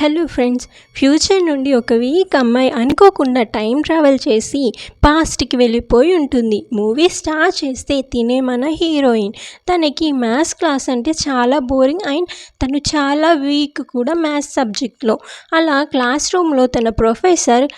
Hello friends future నుండి ఒక week అమ్మాయి అనుకోకుండా టైం ట్రావెల్ చేసి పాస్ట్కి వెళ్ళిపోయి ఉంటుంది. మూవీ స్టార్ట్ చేస్తే తినే మన హీరోయిన్. తనకి మ్యాథ్స్ క్లాస్ అంటే చాలా బోరింగ్ అండ్ తను చాలా వీక్ కూడా మ్యాథ్స్ సబ్జెక్ట్లో. అలా క్లాస్ రూమ్లో తన ప్రొఫెసర్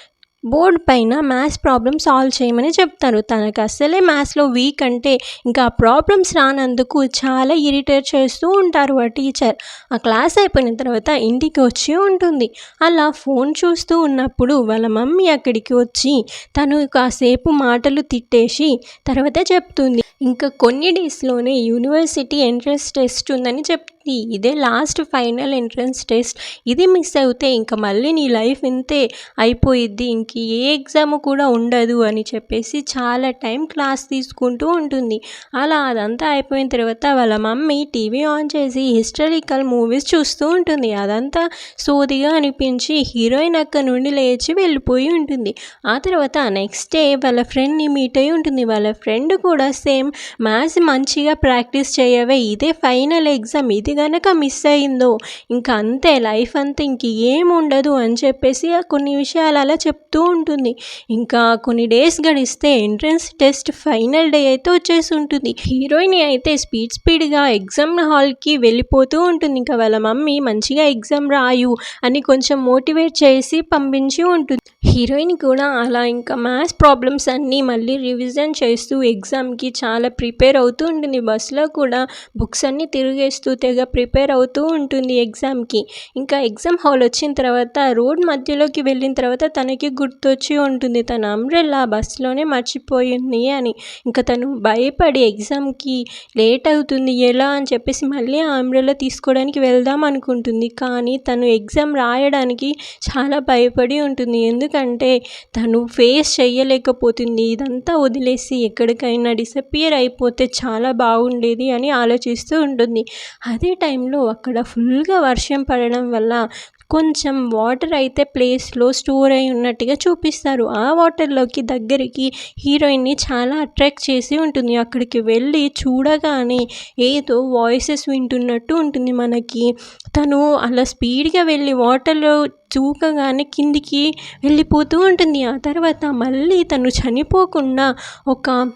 బోర్డ్ పైన మ్యాథ్స్ ప్రాబ్లమ్ సాల్వ్ చేయమని చెప్తారు. తనకు అసలే మ్యాథ్స్లో వీక్ అంటే ఇంకా ప్రాబ్లమ్స్ రానందుకు చాలా ఇరిటేట్ చేస్తూ ఉంటారు ఆ టీచర్. ఆ క్లాస్ అయిపోయిన తర్వాత ఇంటికి వచ్చి ఉంటుంది. అలా ఫోన్ చూస్తూ ఉన్నప్పుడు వాళ్ళ మమ్మీ అక్కడికి వచ్చి తను కాసేపు మాటలు తిట్టేసి తర్వాత చెప్తుంది. ఇంకా కొన్ని డేస్లోనే యూనివర్సిటీ ఎంట్రన్స్ టెస్ట్ ఉందని చెప్తుంది ఇదే లాస్ట్ ఫైనల్ ఎంట్రన్స్ టెస్ట్ ఇది మిస్ అవుతే ఇంకా మళ్ళీ నీ లైఫ్ ఇంతే అయిపోయిద్ది. ఇంక ఏ ఎగ్జామ్ కూడా ఉండదు అని చెప్పేసి చాలా టైం క్లాస్ తీసుకుంటూ ఉంటుంది. అలా అదంతా అయిపోయిన తర్వాత వాళ్ళ మమ్మీ టీవీ ఆన్ చేసి హిస్టారికల్ మూవీస్ చూస్తూ ఉంటుంది. అదంతా సోదిగా అనిపించి హీరోయిన్ అక్క నుండి లేచి వెళ్ళిపోయి ఉంటుంది. ఆ తర్వాత నెక్స్ట్ డే వాళ్ళ ఫ్రెండ్ని మీట్ అయి ఉంటుంది. వాళ్ళ ఫ్రెండ్ కూడా సేమ్ మ్యాథ్స్ మంచిగా ప్రాక్టీస్ చేయవే. ఇదే ఫైనల్ ఎగ్జామ్ ఇది కనుక మిస్ అయిందో ఇంకా అంతే లైఫ్ అంతా ఇంక ఉండదు అని చెప్పేసి కొన్ని విషయాలు అలా చెప్తూ ఉంటుంది. ఇంకా కొన్ని డేస్ గడిస్తే ఎంట్రన్స్ టెస్ట్ ఫైనల్ డే అయితే వచ్చేసి ఉంటుంది. హీరోయిన్ అయితే స్పీడ్ స్పీడ్గా ఎగ్జామ్ హాల్కి వెళ్ళిపోతూ ఉంటుంది. ఇంకా వాళ్ళ మమ్మీ మంచిగా ఎగ్జామ్ రాయు అని కొంచెం మోటివేట్ చేసి పంపించి ఉంటుంది. హీరోయిన్ కూడా అలా ఇంకా మ్యాథ్స్ ప్రాబ్లమ్స్ అన్నీ మళ్ళీ రివిజన్ చేస్తూ ఎగ్జామ్కి చాలా ప్రిపేర్ అవుతూ ఉంటుంది. బస్సులో కూడా బుక్స్ అన్నీ తిరిగేస్తూ తెగ ప్రిపేర్ అవుతూ ఉంటుంది ఎగ్జామ్కి. ఇంకా ఎగ్జామ్ హాల్ వచ్చిన తర్వాత రోడ్ మధ్యలోకి వెళ్ళిన తర్వాత తనకి గుర్తొచ్చి ఉంటుంది తన అంబ్రెల్లా బస్సులోనే మర్చిపోయింది అని. ఇంకా తను భయపడి ఎగ్జామ్కి లేట్ అవుతుంది ఎలా అని చెప్పేసి మళ్ళీ ఆ అంబ్రెల్లా తీసుకోవడానికి వెళ్దాం అనుకుంటుంది. కానీ తను ఎగ్జామ్ రాయడానికి చాలా భయపడి ఉంటుంది. ఎందుకంటే తను ఫేస్ చేయలేకపోతుంది ఇదంతా వదిలేసి ఎక్కడికైనా డిసపియర్ అయిపోతే చాలా బాగుండేది అని ఆలోచిస్తూ ఉంటుంది. అదే టైంలో అక్కడ ఫుల్గా వర్షం పడడం వల్ల కొంచెం వాటర్ అయితే ప్లేస్లో స్టోర్ అయి ఉన్నట్టుగా చూపిస్తారు. ఆ వాటర్లోకి దగ్గరికి హీరోయిన్ని చాలా అట్రాక్ట్ చేసి ఉంటుంది. అక్కడికి వెళ్ళి చూడగానే ఏదో వాయిసెస్ వింటున్నట్టు ఉంటుంది మనకి. తను అలా స్పీడ్గా వెళ్ళి వాటర్లో చూకగానే కిందికి వెళ్ళిపోతూ ఉంటుంది. ఆ తర్వాత మళ్ళీ తను చనిపోకుండా ఒక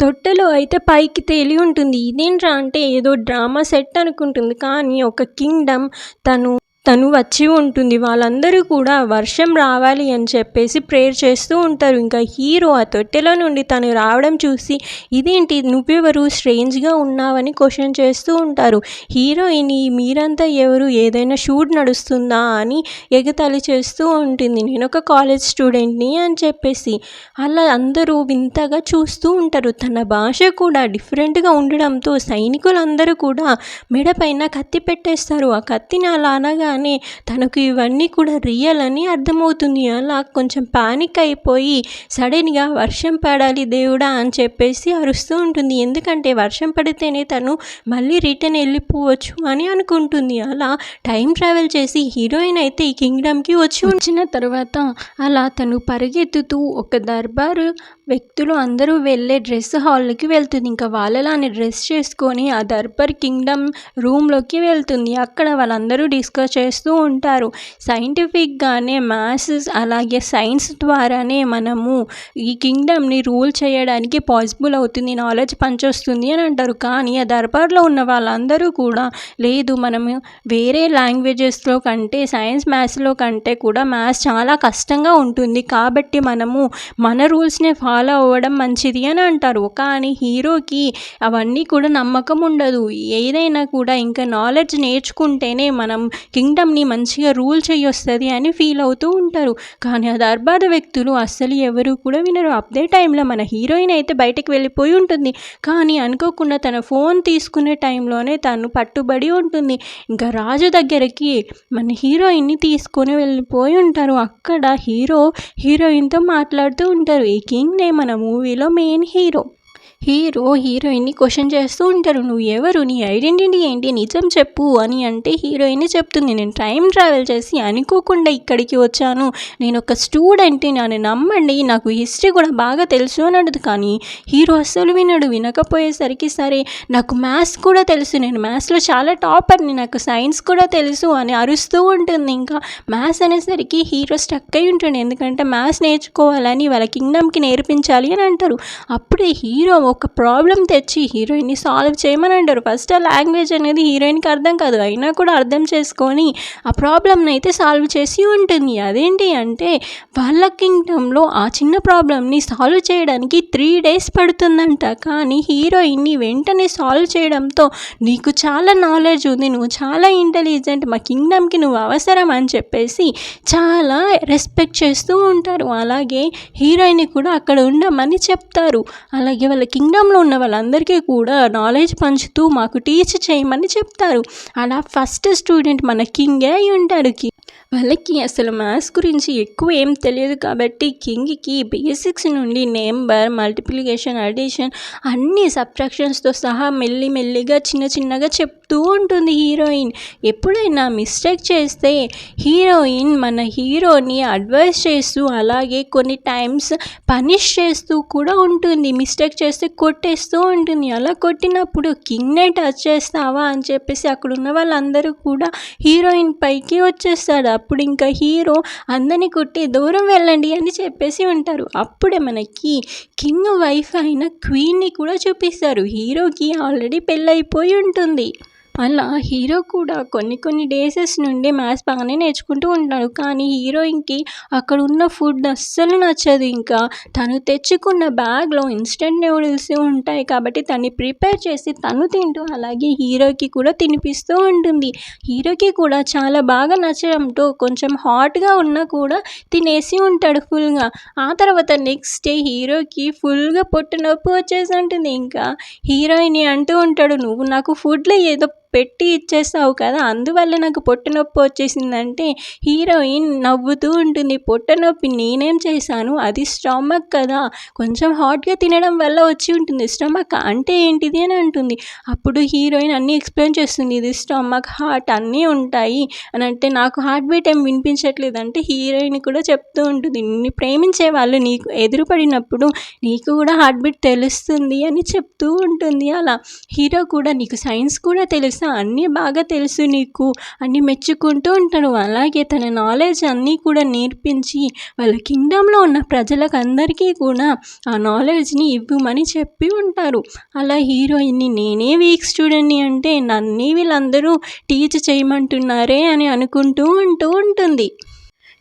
తొట్టెలో అయితే పైకి తేలి ఉంటుంది. ఇదేంట్రా అంటే ఏదో డ్రామా సెట్ అనుకుంటుంది. కానీ ఒక కింగ్డమ్ తను తను వచ్చి ఉంటుంది. వాళ్ళందరూ కూడా వర్షం రావాలి అని చెప్పేసి ప్రేయర్ చేస్తూ ఉంటారు. ఇంకా హీరో ఆ తొట్టెలో నుండి తను రావడం చూసి ఇదేంటి? నువ్వెవరు? స్ట్రేంజ్గా ఉన్నావని క్వశ్చన్ చేస్తూ ఉంటారు. హీరోయిన్ మీరంతా ఎవరు? ఏదైనా షూట్ నడుస్తుందా? అని ఎగతాళి చేస్తూ ఉంటుంది. నేను ఒక కాలేజ్ స్టూడెంట్ని అని చెప్పేసి అలా అందరూ వింతగా చూస్తూ ఉంటారు. తన భాష కూడా డిఫరెంట్గా ఉండడంతో సైనికులందరూ కూడా మెడపైన కత్తి పెట్టేస్తారు. ఆ కత్తిని అలా అనగా కానీ తనకు ఇవన్నీ కూడా రియల్ అని అర్థమవుతుంది. అలా కొంచెం పానిక్ అయిపోయి సడన్గా వర్షం పడాలి దేవుడా అని చెప్పేసి అరుస్తూ ఉంటుంది. ఎందుకంటే వర్షం పడితేనే తను మళ్ళీ రిటర్న్ వెళ్ళిపోవచ్చు అని అనుకుంటుంది. అలా టైం ట్రావెల్ చేసి హీరోయిన్ అయితే ఈ కింగ్డమ్కి వచ్చి వచ్చిన తర్వాత అలా తను పరిగెత్తుతూ ఒక దర్బారు వ్యక్తులు అందరూ వెళ్ళే డ్రెస్ హాల్కి వెళ్తుంది. ఇంకా వాళ్ళలానే డ్రెస్ చేసుకొని ఆ దర్బార్ కింగ్డమ్ రూమ్లోకి వెళ్తుంది. అక్కడ వాళ్ళందరూ డిస్కస్ చేస్తూ ఉంటారు. సైంటిఫిక్గానే మ్యాథ్స్ అలాగే సైన్స్ ద్వారానే మనము ఈ కింగ్డమ్ని రూల్ చేయడానికి పాసిబుల్ అవుతుంది. నాలెడ్జ్ పంచొస్తుంది అని అంటారు. కానీ ఆ దర్బార్లో ఉన్న వాళ్ళందరూ కూడా లేదు. మనము వేరే లాంగ్వేజెస్లో కంటే సైన్స్ మ్యాథ్స్లో కంటే కూడా మ్యాథ్స్ చాలా కష్టంగా ఉంటుంది. కాబట్టి మనము మన రూల్స్నే ఫాలో అవ్వడం మంచిది అని అంటారు. కానీ హీరోకి అవన్నీ కూడా నమ్మకం ఉండదు. ఏదైనా కూడా ఇంకా నాలెడ్జ్ నేర్చుకుంటేనే మనం కింగ్డమ్ని మంచిగా రూల్ చేయొస్తుంది అని ఫీల్ అవుతూ ఉంటారు. కానీ ఆ దర్బార్ వ్యక్తులు అస్సలు ఎవరు కూడా వినరు. అదే టైంలో మన హీరోయిన్ అయితే బయటకు వెళ్ళిపోయి ఉంటుంది. కానీ అనుకోకుండా తన ఫోన్ తీసుకునే టైంలోనే తను పట్టుబడి ఉంటుంది. ఇంకా రాజు దగ్గరికి మన హీరోయిన్ని తీసుకొని వెళ్ళిపోయి ఉంటారు. అక్కడ హీరో హీరోయిన్తో మాట్లాడుతూ ఉంటారు. ఈ కింగ్ కింగ్నే మన మూవీలో మెయిన్ హీరో హీరో హీరోయిన్ని క్వశ్చన్ చేస్తూ ఉంటారు. నువ్వు ఎవరు? నీ ఐడెంటిటీ ఏంటి? నిజం చెప్పు అని అంటే హీరోయిన్ చెప్తుంది. నేను టైం ట్రావెల్ చేసి అనుకోకుండా ఇక్కడికి వచ్చాను. నేను ఒక స్టూడెంట్ నన్ను నమ్మండి. నాకు హిస్టరీ కూడా బాగా తెలుసు అని అడుగుతుంది కానీ హీరో అస్సలు వినడు. వినకపోయేసరికి సరే నాకు మ్యాథ్స్ కూడా తెలుసు. నేను మ్యాథ్స్లో చాలా టాపర్ని. నాకు సైన్స్ కూడా తెలుసు అని అరుస్తూ ఉంటుంది. ఇంకా మ్యాథ్స్ అనేసరికి హీరో స్టక్ అయి ఉంటాడు. ఎందుకంటే మ్యాథ్స్ నేర్చుకోవాలని వాళ్ళ కింగ్డమ్కి నేర్పించాలి అని అంటారు. అప్పుడే హీరో ఒక ప్రాబ్లం తెచ్చి హీరోయిన్ని సాల్వ్ చేయమని అంటారు. ఫస్ట్ ఆ లాంగ్వేజ్ అనేది హీరోయిన్కి అర్థం కాదు. అయినా కూడా అర్థం చేసుకొని ఆ ప్రాబ్లమ్ని అయితే సాల్వ్ చేసి ఉంటుంది. అదేంటి అంటే వాళ్ళ కింగ్డమ్లో ఆ చిన్న ప్రాబ్లమ్ని సాల్వ్ చేయడానికి త్రీ డేస్ పడుతుందంట. కానీ హీరోయిన్ని వెంటనే సాల్వ్ చేయడంతో నీకు చాలా నాలెడ్జ్ ఉంది. నువ్వు చాలా ఇంటెలిజెంట్. మా కింగ్డమ్కి నువ్వు అవసరం అని చెప్పేసి చాలా రెస్పెక్ట్ చేస్తూ ఉంటారు. అలాగే హీరోయిన్ కూడా అక్కడ ఉండమని చెప్తారు. అలాగే వాళ్ళ కింగ్డమ్లో ఉన్న వాళ్ళందరికీ కూడా నాలెడ్జ్ పంచుతూ మాకు టీచ్ చేయమని చెప్తారు. అలా ఫస్ట్ స్టూడెంట్ మన కింగే అయి ఉంటాడు. వాళ్ళకి అసలు మ్యాథ్స్ గురించి ఎక్కువ ఏం తెలియదు కాబట్టి కింగ్కి బేసిక్స్ నుండి నెంబర్ మల్టిప్లికేషన్ అడిషన్ అన్ని సబ్ట్రాక్షన్స్తో సహా మెల్లి మెల్లిగా చిన్న చిన్నగా చెప్తూ ఉంటుంది హీరోయిన్ ఎప్పుడైనా మిస్టేక్ చేస్తే హీరోయిన్ మన హీరోని అడ్వైస్ చేస్తూ అలాగే కొన్ని టైమ్స్ పనిష్ చేస్తూ కూడా ఉంటుంది. మిస్టేక్ చేస్తే కొట్టేస్తూ ఉంటుంది. అలా కొట్టినప్పుడు కింగ్నే టచ్ చేస్తావా అని చెప్పేసి అక్కడ ఉన్న వాళ్ళందరూ కూడా హీరోయిన్ పైకి వచ్చేస్తాడు అప్పుడు ఇంకా హీరో అందరిని కొట్టి దూరం వెళ్ళండి అని చెప్పేసి ఉంటారు. అప్పుడే మనకి కింగ్ వైఫ్ అయిన క్వీన్ని కూడా చూపిస్తారు. హీరోకి ఆల్రెడీ పెళ్ళైపోయి ఉంటుంది. అలా హీరో కూడా కొన్ని కొన్ని డేసెస్ నుండి మ్యాథ్స్ బాగానే నేర్చుకుంటూ ఉంటాడు. కానీ హీరోయిన్కి అక్కడ ఉన్న ఫుడ్ అస్సలు నచ్చదు ఇంకా. తను తెచ్చుకున్న బ్యాగ్లో ఇన్స్టెంట్ నూడిల్స్ ఉంటాయి కాబట్టి తన్ని ప్రిపేర్ చేసి తను తింటూ అలాగే హీరోకి కూడా తినిపిస్తూ ఉంటుంది. హీరోకి కూడా చాలా బాగా నచ్చడంతో కొంచెం హాట్గా ఉన్నా కూడా తినేసి ఉంటాడు ఫుల్గా. ఆ తర్వాత నెక్స్ట్ డే హీరోకి ఫుల్గా పొట్టు నొప్పి వచ్చేసి ఉంటుంది ఇంకా. హీరోయిన్ అంటూ ఉంటాడు నువ్వు నాకు ఫుడ్లో ఏదో పెట్టి ఇచ్చేస్తావు కదా అందువల్ల నాకు పొట్ట నొప్పి వచ్చేసిందంటే హీరోయిన్ నవ్వుతూ ఉంటుంది పొట్ట నొప్పి నేనేం చేశాను? అది స్టమక్ కదా కొంచెం హాట్గా తినడం వల్ల వచ్చి ఉంటుంది స్టమక్ అంటే ఏంటిది? అని అంటుంది. అప్పుడు హీరోయిన్ అన్నీ ఎక్స్ప్లెయిన్ చేస్తుంది ఇది స్టమక్ హార్ట్ అన్నీ ఉంటాయి అని అంటే నాకు హార్ట్ బీట్ ఏం వినిపించట్లేదు అంటే హీరోయిన్ కూడా చెప్తూ ఉంటుంది నిన్ను ప్రేమించే వాళ్ళు నీకు ఎదురుపడినప్పుడు నీకు కూడా హార్ట్ బీట్ తెలుస్తుంది అని చెప్తూ ఉంటుంది అలా. హీరో కూడా నీకు సైన్స్ కూడా తెలుస్తుంది అన్నీ బాగా తెలుసు నీకు. అన్నీ మెచ్చుకుంటూ ఉంటాడు. అలాగే తన నాలెడ్జ్ అన్నీ కూడా నేర్పించి వాళ్ళ కింగ్డమ్లో ఉన్న ప్రజలకు అందరికీ కూడా ఆ నాలెడ్జ్ని ఇవ్వమని చెప్పి ఉంటారు. అలా హీరోయిన్ని నేనే వీక్ స్టూడెంట్ని అంటే నన్ను వీళ్ళందరూ టీచ్ చేయమంటున్నారే అని అనుకుంటూ ఉంటూ ఉంటుంది.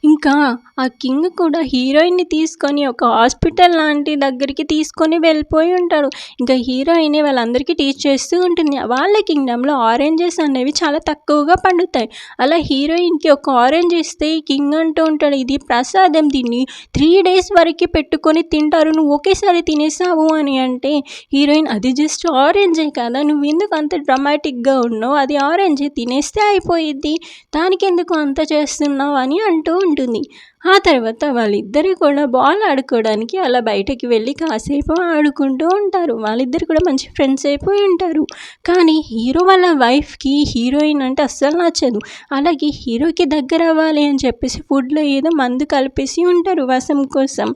ఇంకా ఆ కింగ్ కూడా హీరోయిన్ని తీసుకొని ఒక హాస్పిటల్ లాంటి దగ్గరికి తీసుకొని వెళ్ళిపోయి ఉంటాడు ఇంకా హీరోయిన్ వాళ్ళందరికీ టీచ్ చేస్తూ ఉంటుంది. వాళ్ళ కింగ్డమ్లో ఆరెంజెస్ అనేవి చాలా తక్కువగా పండుతాయి. అలా హీరోయిన్కి ఒక ఆరెంజ్ ఇస్తే కింగ్ అంటూ ఉంటాడు ఇది ప్రసాదం దీన్ని త్రీ డేస్ వరకు పెట్టుకొని తింటారు. నువ్వు ఒకేసారి తినేసావు అని. అంటే హీరోయిన్ అది జస్ట్ ఆరెంజే కదా నువ్వు ఎందుకు అంత డ్రమాటిక్గా ఉన్నావు? అది ఆరెంజే తినేస్తే అయిపోయిద్ది. దానికి ఎందుకు అంత చేస్తున్నావు? అని అంటూ ఉంటుంది ఆ తర్వాత వాళ్ళిద్దరు కూడా బాల్ ఆడుకోవడానికి అలా బయటకి వెళ్ళి కాసేపు ఆడుకుంటూ ఉంటారు. వాళ్ళిద్దరు కూడా మంచి ఫ్రెండ్స్ అయిపోయి ఉంటారు. కానీ హీరో వాళ్ళ వైఫ్కి హీరోయిన్ అంటే అస్సలు నచ్చదు. అలాగే హీరోకి దగ్గర అవ్వాలి అని చెప్పేసి ఫుడ్లో ఏదో మందు కలిపేసి ఉంటారు వసం కోసం.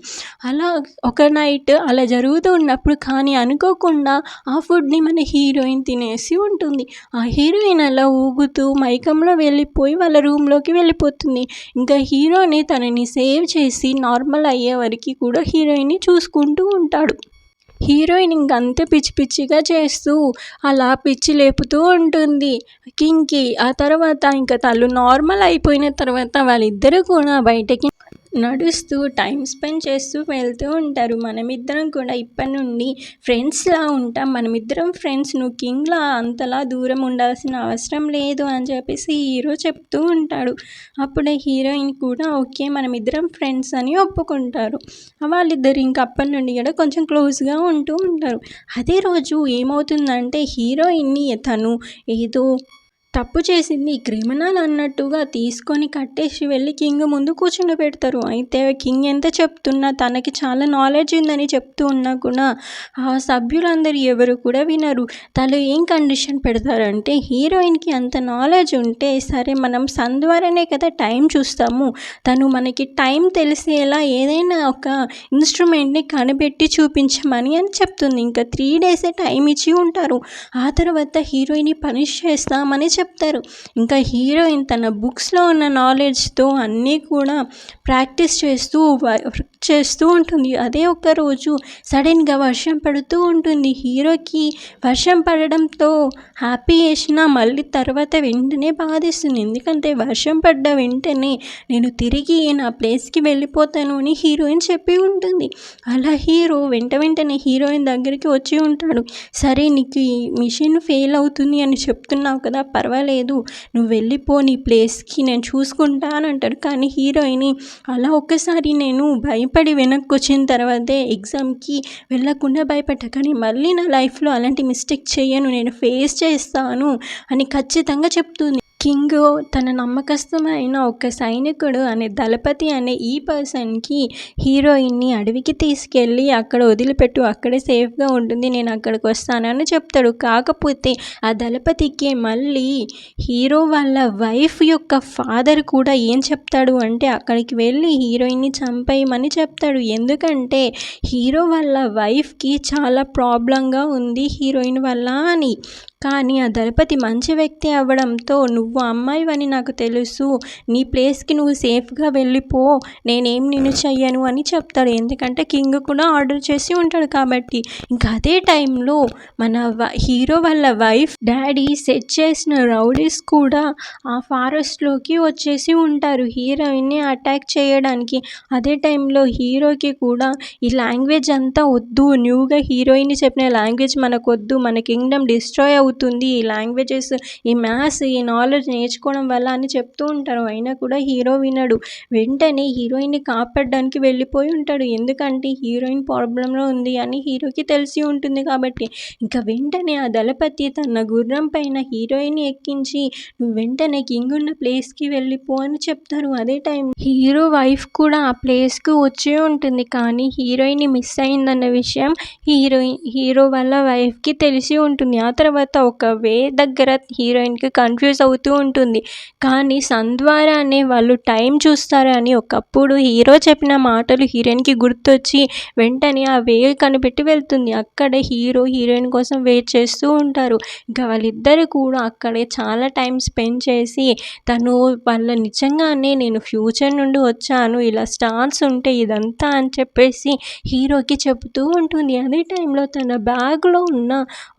అలా ఒక నైట్ అలా జరుగుతూ ఉన్నప్పుడు కానీ అనుకోకుండా ఆ ఫుడ్ని మన హీరోయిన్ తినేసి ఉంటుంది. ఆ హీరోయిన్ అలా ఊగుతూ మైకంలో వెళ్ళిపోయి వాళ్ళ రూమ్లోకి వెళ్ళిపోతుంది. ఇంకా హీరోని తనని సేవ్ చేసి నార్మల్ అయ్యే వరకు కూడా హీరోయిన్ని చూసుకుంటూ ఉంటాడు. హీరోయిన్ ఇంకంతే పిచ్చి పిచ్చిగా చేస్తూ అలా పిచ్చి లేపుతూ ఉంటుంది. కింగ్కి ఆ తర్వాత ఇంకా తను నార్మల్ అయిపోయిన తర్వాత వాళ్ళిద్దరూ కూడా బయటకి నడుస్తూ టైం స్పెండ్ చేస్తూ వెళ్తూ ఉంటారు. మనమిద్దరం కూడా ఇప్పటి నుండి ఫ్రెండ్స్లా ఉంటాం. మనమిద్దరం ఫ్రెండ్స్ నువ్వు కింగ్లా అంతలా దూరం ఉండాల్సిన అవసరం లేదు అని చెప్పేసి హీరో చెప్తూ ఉంటాడు. అప్పుడే హీరోయిన్ కూడా ఓకే మనమిద్దరం ఫ్రెండ్స్ అని ఒప్పుకుంటారు. వాళ్ళిద్దరు ఇంకా అప్పటి నుండి కూడా కొంచెం క్లోజ్గా ఉంటూ ఉంటారు. అదే రోజు ఏమవుతుందంటే హీరోయిన్ని తను ఏదో తప్పు చేసింది క్రిమినల్ అన్నట్టుగా తీసుకొని కట్టేసి వెళ్ళి కింగ్ ముందు కూర్చుండబెడతారు అయితే కింగ్ ఎంత చెప్తున్నా తనకి చాలా నాలెడ్జ్ ఉందని చెప్తూ ఉన్నా కూడా ఆ సభ్యులందరూ ఎవరు కూడా వినరు. తను ఏం కండిషన్ పెడతారంటే హీరోయిన్కి అంత నాలెడ్జ్ ఉంటే సరే మనం సన్ ద్వారానే కదా టైం చూస్తాము. తను మనకి టైం తెలిసేలా ఏదైనా ఒక ఇన్స్ట్రుమెంట్ని కనిపెట్టి చూపించమని అని చెప్తుంది. ఇంకా త్రీ డేసే టైం ఇచ్చి ఉంటారు. ఆ తర్వాత హీరోయిన్ని పనిష్ చేస్తామని చెప్తారు చెప్తారు. ఇంకా హీరోయిన్ తన బుక్స్లో ఉన్న నాలెడ్జ్తో అన్నీ కూడా ప్రాక్టీస్ చేస్తూ వర్క్ చేస్తూ ఉంటుంది. అదే ఒక్క రోజు సడన్గా వర్షం పడుతూ ఉంటుంది. హీరోకి వర్షం పడడంతో హ్యాపీ చేసినా మళ్ళీ తర్వాత వెంటనే బాధేస్తుంది. ఎందుకంటే వర్షం పడ్డ వెంటనే నేను తిరిగి నా ప్లేస్కి వెళ్ళిపోతాను అని హీరోయిన్ చెప్పి ఉంటుంది. అలా హీరో వెంట వెంటనే హీరోయిన్ దగ్గరికి వచ్చి ఉంటాడు. సరే నీకు ఈ మిషన్ ఫెయిల్ అవుతుంది అని చెప్తున్నావు కదా పర్వాలేదు. నువ్వు వెళ్ళిపో నీ ప్లేస్కి నేను చూసుకుంటాను అంటాడు. కానీ హీరోయిన్ అలా ఒక్కసారి నేను భయపడి వెనక్కి వచ్చిన తర్వాతే ఎగ్జామ్కి వెళ్ళకుండా భయపడ్డా. కానీ మళ్ళీ నా లైఫ్లో అలాంటి మిస్టేక్ చేయను నేను ఫేస్ చేస్తాను అని ఖచ్చితంగా చెప్తుంది. కింగ్ తన నమ్మకస్తమైన ఒక సైనికుడు అనే దళపతి అనే ఈ పర్సన్కి హీరోయిన్ని అడవికి తీసుకెళ్ళి అక్కడ వదిలిపెట్టు అక్కడే సేఫ్గా ఉంటుంది నేను అక్కడికి వస్తానని చెప్తాడు. కాకపోతే ఆ దళపతికి మళ్ళీ హీరో వాళ్ళ వైఫ్ యొక్క ఫాదర్ కూడా ఏం చెప్తాడు అంటే అక్కడికి వెళ్ళి హీరోయిన్ని చంపేయమని చెప్తాడు. ఎందుకంటే హీరో వాళ్ళ వైఫ్కి చాలా ప్రాబ్లంగా ఉంది హీరోయిన్ వల్ల అని. కానీ ఆ దళపతి మంచి వ్యక్తి అవ్వడంతో నువ్వు అమ్మాయివని నాకు తెలుసు. నీ ప్లేస్కి నువ్వు సేఫ్గా వెళ్ళిపో. నేనేం నిన్ను చెయ్యను అని చెప్తాడు. ఎందుకంటే కింగ్ కూడా ఆర్డర్ చేసి ఉంటాడు కాబట్టి. ఇంకా అదే టైంలో మన హీరో వాళ్ళ వైఫ్ డాడీ సెట్ చేసిన రౌడీస్ కూడా ఆ ఫారెస్ట్లోకి వచ్చేసి ఉంటారు. హీరోయిన్ని అటాక్ చేయడానికి. అదే టైంలో హీరోకి కూడా ఈ లాంగ్వేజ్ అంతా వద్దు. న్యూగా హీరోయిన్ చెప్పిన లాంగ్వేజ్ మనకు వద్దు మన కింగ్డమ్ డిస్ట్రాయ్ అవుతుంది. ఈ లాంగ్వేజెస్ ఈ మ్యాథ్స్ ఈ నాలెడ్జ్ నేర్చుకోవడం వల్ల అని చెప్తూ ఉంటారు. అయినా కూడా హీరో వినడు. వెంటనే హీరోయిన్ని కాపాడడానికి వెళ్ళిపోయి ఉంటాడు. ఎందుకంటే హీరోయిన్ ప్రాబ్లంలో ఉంది అని హీరోకి తెలిసి ఉంటుంది కాబట్టి. ఇంకా వెంటనే ఆ దళపతి తన గుర్రం పైన హీరోయిన్ని ఎక్కించి నువ్వు వెంటనే కింగ్ ఉన్న ప్లేస్కి వెళ్ళిపో అని చెప్తారు. అదే టైం హీరో వైఫ్ కూడా ఆ ప్లేస్కి వచ్చే ఉంటుంది. కానీ హీరోయిన్ మిస్ అయిందన్న విషయం హీరోయిన్ హీరో వాళ్ళ వైఫ్కి తెలిసి ఉంటుంది. ఆ తర్వాత ఒక వే దగ్గర హీరోయిన్కి కన్ఫ్యూజ్ అవుతూ ఉంటుంది. కానీ సన్ ద్వారానే వాళ్ళు టైం చూస్తారని ఒకప్పుడు హీరో చెప్పిన మాటలు హీరోయిన్కి గుర్తొచ్చి వెంటనే ఆ వే కనిపెట్టి వెళ్తుంది. అక్కడే హీరో హీరోయిన్ కోసం వెయిట్ చేస్తూ ఉంటారు. ఇంకా వాళ్ళిద్దరు కూడా అక్కడే చాలా టైం స్పెండ్ చేసి తను వాళ్ళ నిజంగానే నేను ఫ్యూచర్ నుండి వచ్చాను ఇలా స్టార్స్ ఉంటే ఇదంతా అని చెప్పేసి హీరోకి చెబుతూ ఉంటుంది. అదే టైంలో తన బ్యాగ్లో ఉన్న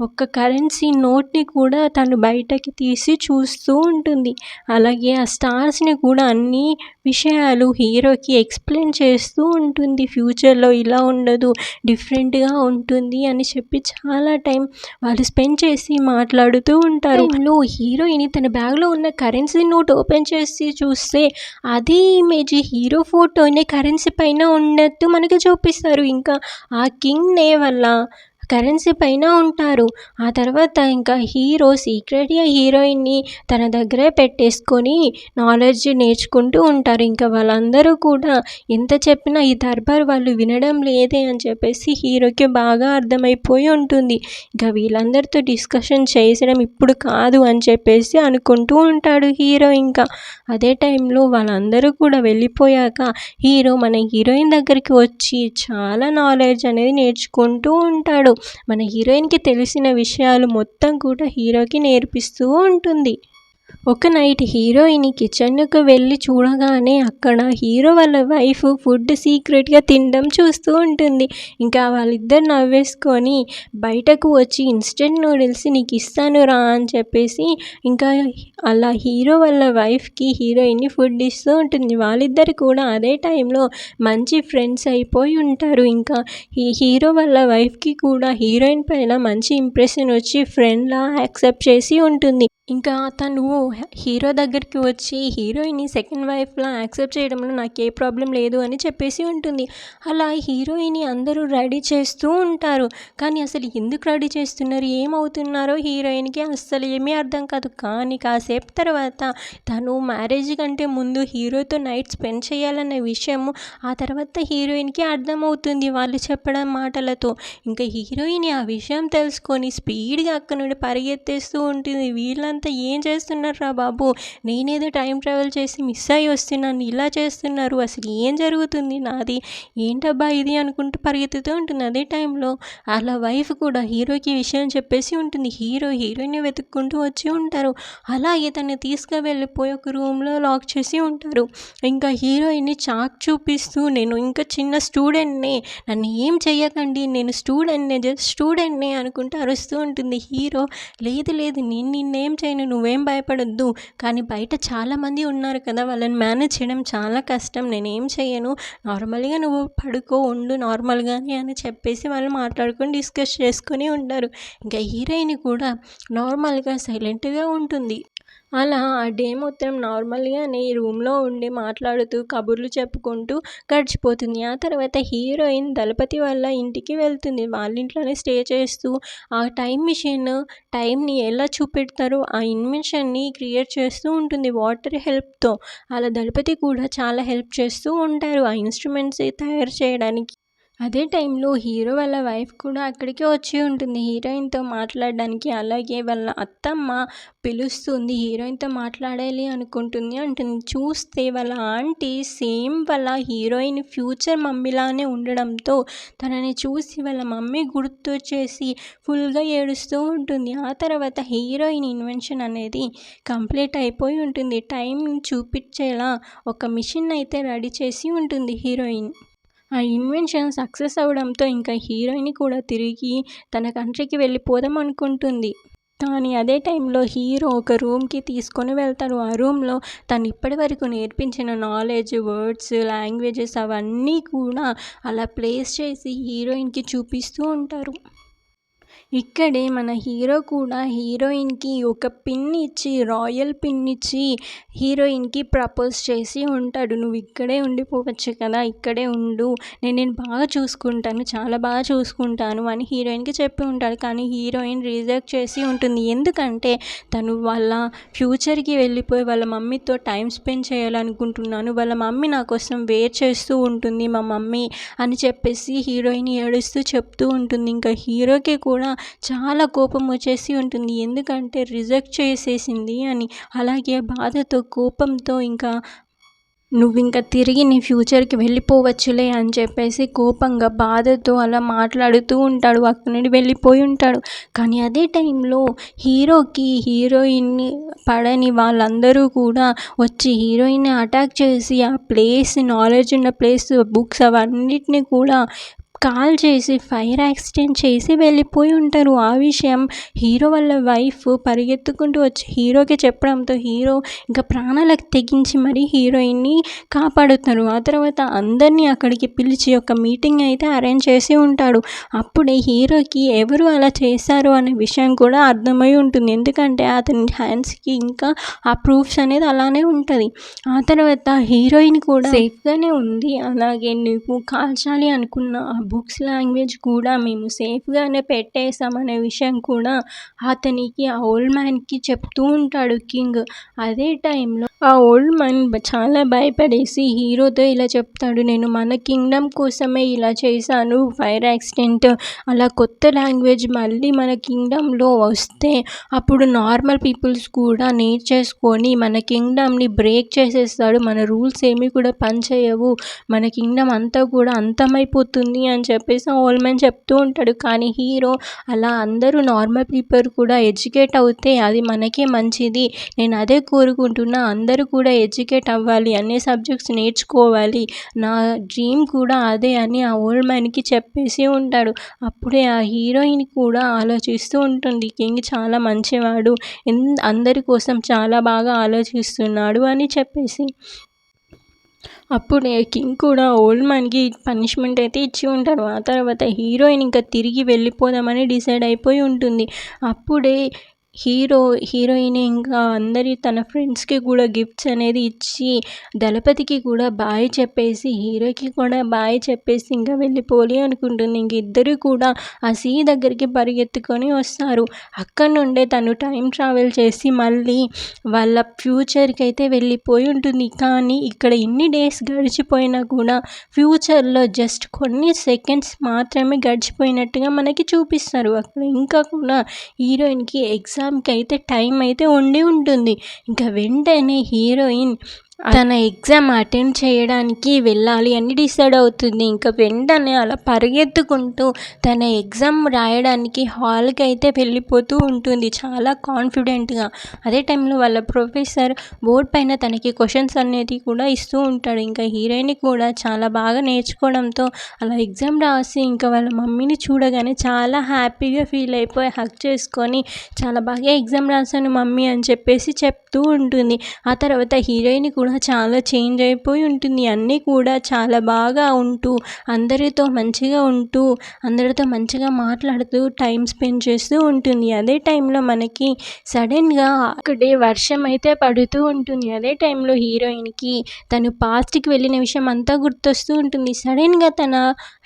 ఒక కరెన్సీ నోట్ని కూడా తను బయటకి తీసి చూస్తూ ఉంటుంది. అలాగే ఆ స్టార్స్ని కూడా అన్ని విషయాలు హీరోకి ఎక్స్ప్లెయిన్ చేస్తూ ఉంటుంది. ఫ్యూచర్లో ఇలా ఉండదు డిఫరెంట్గా ఉంటుంది అని చెప్పి చాలా టైం వాళ్ళు స్పెండ్ చేసి మాట్లాడుతూ ఉంటారు. హీరోయిన్ తన బ్యాగ్లో ఉన్న కరెన్సీ నోట్ ఓపెన్ చేసి చూస్తే అదే ఇమేజ్ హీరో ఫోటోనే కరెన్సీ పైన ఉన్నట్టు మనకి చూపిస్తారు. ఇంకా ఆ కింగ్నే వల్ల కరెన్సీ పైన ఉంటారు. ఆ తర్వాత ఇంకా హీరో సీక్రెట్గా హీరోయిన్ని తన దగ్గరే పెట్టేసుకొని నాలెడ్జ్ నేర్చుకుంటూ ఉంటారు. ఇంకా వాళ్ళందరూ కూడా ఎంత చెప్పినా ఈ దర్బార్ వాళ్ళు వినడం లేదే అని చెప్పేసి హీరోకి బాగా అర్థమైపోయి ఉంటుంది. ఇంకా వీళ్ళందరితో డిస్కషన్ చేసడం ఇప్పుడు కాదు అని చెప్పేసి అనుకుంటూ ఉంటాడు హీరో. ఇంకా అదే టైంలో వాళ్ళందరూ కూడా వెళ్ళిపోయాక హీరో మన హీరోయిన్ దగ్గరికి వచ్చి చాలా నాలెడ్జ్ అనేది నేర్చుకుంటూ ఉంటాడు. మన హీరోయిన్కి తెలిసిన విషయాలు మొత్తం కూడా హీరోకి నేర్పిస్తూ ఉంటుంది. ఒక నైట్ హీరోయిన్ కిచెన్కు వెళ్ళి చూడగానే అక్కడ హీరో వాళ్ళ వైఫ్ ఫుడ్ సీక్రెట్గా తినడం చూస్తూ ఉంటుంది. ఇంకా వాళ్ళిద్దరు నవ్వేసుకొని బయటకు వచ్చి ఇన్స్టెంట్ నూడిల్స్ నీకు ఇస్తాను రా అని చెప్పేసి ఇంకా అలా హీరో వాళ్ళ వైఫ్కి హీరోయిన్ని ఫుడ్ ఇస్తూ ఉంటుంది. వాళ్ళిద్దరు కూడా అదే టైంలో మంచి ఫ్రెండ్స్ అయిపోయి ఉంటారు. ఇంకా ఈ హీరో వాళ్ళ వైఫ్కి కూడా హీరోయిన్ పైన మంచి ఇంప్రెషన్ వచ్చి ఫ్రెండ్లా యాక్సెప్ట్ చేసి ఉంటుంది. ఇంకా తను హీరో దగ్గరికి వచ్చి హీరోయిన్ని సెకండ్ వైఫ్లా యాక్సెప్ట్ చేయడంలో నాకు ఏ ప్రాబ్లం లేదు అని చెప్పేసి ఉంటుంది. అలా హీరోయిన్ని అందరూ రెడీ చేస్తూ ఉంటారు. కానీ అసలు ఎందుకు రెడీ చేస్తున్నారు? ఏమవుతున్నారో హీరోయిన్కి అస్సలు ఏమీ అర్థం కాదు. కానీ కాసేపు తర్వాత తను మ్యారేజ్ కంటే ముందు హీరోతో నైట్ స్పెండ్ చేయాలనే విషయము ఆ తర్వాత హీరోయిన్కి అర్థమవుతుంది వాళ్ళు చెప్పడం మాటలతో. ఇంకా హీరోయిన్ ఆ విషయం తెలుసుకొని స్పీడ్గా అక్కడ నుండి పరిగెత్తేస్తూ ఉంటుంది. వీళ్ళంతా ఏం చేస్తున్నారు? బాబు? నేనేదో టైం ట్రావెల్ చేసి మిస్ అయ్యి వస్తున్నాను ఇలా చేస్తున్నారు. అసలు ఏం జరుగుతుంది నాది? ఏంటబ్బా ఇది అనుకుంటూ పరిగెత్తుతూ ఉంటుంది అదే టైంలో. అలా వైఫ్ కూడా హీరోకి విషయం చెప్పేసి ఉంటుంది. హీరో హీరోయిన్ వెతుక్కుంటూ వచ్చి ఉంటారు. అలాగే తను తీసుకువెళ్ళిపోయి ఒక రూమ్లో లాక్ చేసి ఉంటారు. ఇంకా హీరోయిన్ని చాక్ చూపిస్తూ నేను ఇంకా చిన్న స్టూడెంట్నే. నన్ను ఏం చెయ్యకండి. నేను స్టూడెంట్నే జస్ట్ స్టూడెంట్నే అనుకుంటూ అరుస్తూ ఉంటుంది హీరో. లేదు లేదు. నేను నిన్నేం చేయను. నువ్వేం భయపడొద్దు. కానీ బయట చాలామంది ఉన్నారు కదా వాళ్ళని మేనేజ్ చేయడం చాలా కష్టం. నేనేం చేయను నార్మల్గా నువ్వు పడుకో ఉండు నార్మల్గానే అని చెప్పేసి వాళ్ళు మాట్లాడుకొని డిస్కస్ చేసుకొని ఉంటారు. ఇంకా హీరోయిన్ కూడా నార్మల్గా సైలెంట్గా ఉంటుంది. అలా ఆ డే మొత్తం నార్మల్గానే రూమ్లో ఉండి మాట్లాడుతూ కబుర్లు చెప్పుకుంటూ గడిచిపోతుంది. ఆ తర్వాత హీరోయిన్ దళపతి వాళ్ళ ఇంటికి వెళ్తుంది. వాళ్ళ ఇంట్లోనే స్టే చేస్తూ ఆ టైం మిషన్ టైంని ఎలా చూపెడతారో ఆ ఇన్వెన్షన్ని క్రియేట్ చేస్తూ ఉంటుంది వాటర్ హెల్ప్తో. అలా దళపతి కూడా చాలా హెల్ప్ చేస్తూ ఉంటారు ఆ ఇన్స్ట్రుమెంట్స్ తయారు చేయడానికి. అదే టైంలో హీరో వాళ్ళ వైఫ్ కూడా అక్కడికే వచ్చి ఉంటుంది హీరోయిన్తో మాట్లాడడానికి. అలాగే వాళ్ళ అత్తమ్మ పిలుస్తుంది హీరోయిన్తో మాట్లాడాలి అనుకుంటుంది అంటుంది. చూస్తే వాళ్ళ ఆంటీ సేమ్ వాళ్ళ హీరోయిన్ ఫ్యూచర్ మమ్మీలానే ఉండడంతో తనని చూసి వాళ్ళ మమ్మీ గుర్తొచ్చేసి ఫుల్గా ఏడుస్తూ ఉంటుంది. ఆ తర్వాత హీరోయిన్ ఇన్వెన్షన్ అనేది కంప్లీట్ అయిపోయి ఉంటుంది. టైం చూపించేలా ఒక మిషన్ అయితే రెడీ చేసి ఉంటుంది హీరోయిన్. ఆ ఇన్వెన్షన్ సక్సెస్ అవ్వడంతో ఇంకా హీరోయిన్ కూడా తిరిగి తన కంట్రీకి వెళ్ళిపోదాం అనుకుంటుంది. కానీ అదే టైంలో హీరో ఒక రూమ్కి తీసుకొని వెళ్తారు. ఆ రూమ్లో తను ఇప్పటి వరకు నేర్పించిన నాలెడ్జ్ వర్డ్స్ లాంగ్వేజెస్ అవన్నీ కూడా అలా ప్లేస్ చేసి హీరోయిన్కి చూపిస్తూ ఉంటారు. ఇక్కడే మన హీరో కూడా హీరోయిన్కి ఒక పిన్ ఇచ్చి రాయల్ పిన్ ఇచ్చి హీరోయిన్కి ప్రపోజ్ చేసి ఉంటాడు. నువ్వు ఇక్కడే ఉండిపోవచ్చు కదా ఇక్కడే ఉండు. నేను నేను బాగా చూసుకుంటాను చాలా బాగా చూసుకుంటాను అని హీరోయిన్కి చెప్పి ఉంటాడు. కానీ హీరోయిన్ రిజెక్ట్ చేసి ఉంటుంది. ఎందుకంటే తను వాళ్ళ ఫ్యూచర్కి వెళ్ళిపోయి వాళ్ళ మమ్మీతో టైం స్పెండ్ చేయాలనుకుంటున్నాను. వాళ్ళ మమ్మీ నా కోసం వేర్ చేస్తూ ఉంటుంది మా మమ్మీ అని చెప్పేసి హీరోయిన్ ఏడుస్తూ చెప్తూ ఉంటుంది. ఇంకా హీరోకి కూడా చాలా కోపం వచ్చేసి ఉంటుంది. ఎందుకంటే రిజెక్ట్ చేసేసింది అని. అలాగే బాధతో కోపంతో ఇంకా నువ్వు ఇంకా తిరిగి నీ ఫ్యూచర్కి వెళ్ళిపోవచ్చులే అని చెప్పేసి కోపంగా బాధతో అలా మాట్లాడుతూ ఉంటాడు. అక్కడి నుండి వెళ్ళిపోయి ఉంటాడు. కానీ అదే టైంలో హీరోకి హీరోయిన్ని పడని వాళ్ళందరూ కూడా వచ్చి హీరోయిన్ని అటాక్ చేసి ఆ ప్లేస్ నాలెడ్జ్ ఉన్న ప్లేస్ బుక్స్ అవన్నిటిని కూడా కాల్ చేసి ఫైర్ యాక్సిడెంట్ చేసి వెళ్ళిపోయి ఉంటారు. ఆ విషయం హీరో వాళ్ళ వైఫ్ పరిగెత్తుకుంటూ వచ్చి హీరోకి చెప్పడంతో హీరో ఇంకా ప్రాణాలకు తెగించి మరీ హీరోయిన్ని కాపాడుతారు. ఆ తర్వాత అందరినీ అక్కడికి పిలిచి ఒక మీటింగ్ అయితే అరేంజ్ చేసి ఉంటాడు. అప్పుడే హీరోకి ఎవరు అలా చేశారు అనే విషయం కూడా అర్థమై ఉంటుంది. ఎందుకంటే అతని హ్యాండ్స్కి ఇంకా ఆ ప్రూఫ్స్ అనేది అలానే ఉంటుంది. ఆ తర్వాత హీరోయిన్ కూడా సేఫ్గానే ఉంది. అలాగే నువ్వు కాల్చాలి అనుకున్న బుక్స్ లాంగ్వేజ్ కూడా మేము సేఫ్గానే పెట్టేసామనే విషయం కూడా అతనికి ఆ ఓల్డ్ మ్యాన్కి చెప్తూ ఉంటాడు కింగ్. అదే టైంలో ఆ ఓల్డ్ మ్యాన్ చాలా భయపడేసి హీరోతో ఇలా చెప్తాడు నేను మన కింగ్డమ్ కోసమే ఇలా చేశాను ఫైర్ యాక్సిడెంట్ అలా కొత్త లాంగ్వేజ్ మళ్ళీ మన కింగ్డమ్లో వస్తే అప్పుడు నార్మల్ పీపుల్స్ కూడా నేర్చేసుకొని మన కింగ్డమ్ని బ్రేక్ చేసేస్తాడు మన రూల్స్ ఏమీ కూడా పనిచేయవు మన కింగ్డమ్ అంతా కూడా అంతమైపోతుంది అని చెప్పేసి ఓల్డ్ మ్యాన్ చెప్తూ ఉంటాడు. కానీ హీరో అలా అందరూ నార్మల్ పీపుల్ కూడా ఎడ్యుకేట్ అవుతే అది మనకే మంచిది. నేను అదే కోరుకుంటున్నా అందరూ కూడా ఎడ్యుకేట్ అవ్వాలి అన్ని సబ్జెక్ట్స్ నేర్చుకోవాలి. నా డ్రీమ్ కూడా అదే అని ఆ ఓల్డ్ మ్యాన్కి చెప్పేసి ఉంటాడు. అప్పుడే ఆ హీరోయిన్ కూడా ఆలోచిస్తూ ఉంటుంది. కింగ్ చాలా మంచివాడు. అందరి కోసం చాలా బాగా ఆలోచిస్తున్నాడు అని చెప్పేసి అప్పుడే కింగ్ కూడా ఓల్డ్ మ్యాన్కి పనిష్మెంట్ అయితే ఇచ్చి ఉంటారు ఆ తర్వాత హీరోయిన్ ఇంకా తిరిగి వెళ్ళిపోదామని డిసైడ్ అయిపోయి ఉంటుంది. అప్పుడే హీరో హీరోయిన్ ఇంకా అందరి తన ఫ్రెండ్స్కి కూడా గిఫ్ట్స్ అనేది ఇచ్చి దళపతికి కూడా బాయ్ చెప్పేసి హీరోకి కూడా బాయ్ చెప్పేసి ఇంకా వెళ్ళిపోలి అనుకుంటుంది. ఇంక ఇద్దరు కూడా ఆ సీ దగ్గరికి పరిగెత్తుకొని వస్తారు. అక్కడ నుండే తను టైం ట్రావెల్ చేసి మళ్ళీ వాళ్ళ ఫ్యూచర్కి అయితే వెళ్ళిపోయి ఉంటుంది. కానీ ఇక్కడ ఇన్ని డేస్ గడిచిపోయినా కూడా ఫ్యూచర్లో జస్ట్ కొన్ని సెకండ్స్ మాత్రమే గడిచిపోయినట్టుగా మనకి చూపిస్తారు. అక్కడ ఇంకా కూడా హీరోయిన్కి ఎగ్జామ్కి అయితే టైం అయితే ఉండి ఉంటుంది. ఇంకా వెంటనే హీరోయిన్ తన ఎగ్జామ్ అటెండ్ చేయడానికి వెళ్ళాలి అని డిసైడ్ అవుతుంది. ఇంకా వెంటనే అలా పరిగెత్తుకుంటూ తన ఎగ్జామ్ రాయడానికి హాల్కి అయితే వెళ్ళిపోతూ ఉంటుంది. చాలా కాన్ఫిడెంట్గా. అదే టైంలో వాళ్ళ ప్రొఫెసర్ బోర్డ్ పైన తనకి క్వశ్చన్స్ అనేది కూడా ఇస్తూ ఉంటాడు. ఇంకా హీరోయిన్ కూడా చాలా బాగా నేర్చుకోవడంతో అలా ఎగ్జామ్ రాసి ఇంకా వాళ్ళ మమ్మీని చూడగానే చాలా హ్యాపీగా ఫీల్ అయిపోయి హక్ చేసుకొని చాలా బాగా ఎగ్జామ్ రాశాను మమ్మీ అని చెప్పేసి చెప్తూ ఉంటుంది. ఆ తర్వాత హీరోయిన్ కూడా కూడా చాలా చేంజ్ అయిపోయి ఉంటుంది. అన్నీ కూడా చాలా బాగా ఉంటూ అందరితో మంచిగా ఉంటూ అందరితో మంచిగా మాట్లాడుతూ టైం స్పెండ్ చేస్తూ ఉంటుంది. అదే టైంలో మనకి సడన్గా అక్కడే వర్షం అయితే పడుతూ ఉంటుంది. అదే టైంలో హీరోయిన్కి తను పాస్ట్కి వెళ్ళిన విషయం అంతా గుర్తొస్తూ ఉంటుంది. సడన్గా తన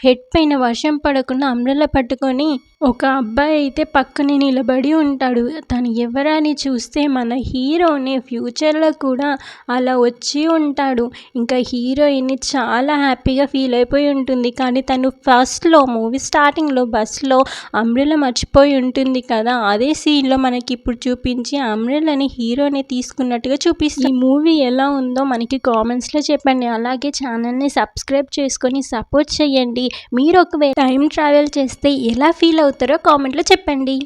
హెడ్ పైన వర్షం పడకుండా అంబ్రెల్లా పట్టుకొని ఒక అబ్బాయి అయితే పక్కనే నిలబడి ఉంటాడు. తను ఎవరని చూస్తే మన హీరోనే ఫ్యూచర్లో కూడా అలా వచ్చి ఉంటాడు. ఇంకా హీరోయిన్ చాలా హ్యాపీగా ఫీల్ అయిపోయి ఉంటుంది. కానీ తను ఫస్ట్లో మూవీ స్టార్టింగ్లో బస్లో అంబ్రెల్లా మర్చిపోయి ఉంటుంది కదా. అదే సీన్లో మనకి ఇప్పుడు చూపించి అంబ్రెల్లాని హీరోని తీసుకున్నట్టుగా చూపిస్తుంది ఈ మూవీ ఎలా ఉందో మనకి కామెంట్స్లో చెప్పండి. అలాగే ఛానల్ని సబ్స్క్రైబ్ చేసుకొని సపోర్ట్ చేయండి. మీరు ఒకవేళ టైం ట్రావెల్ చేస్తే ఎలా ఫీల్ అవుతారో కామెంట్లో చెప్పండి.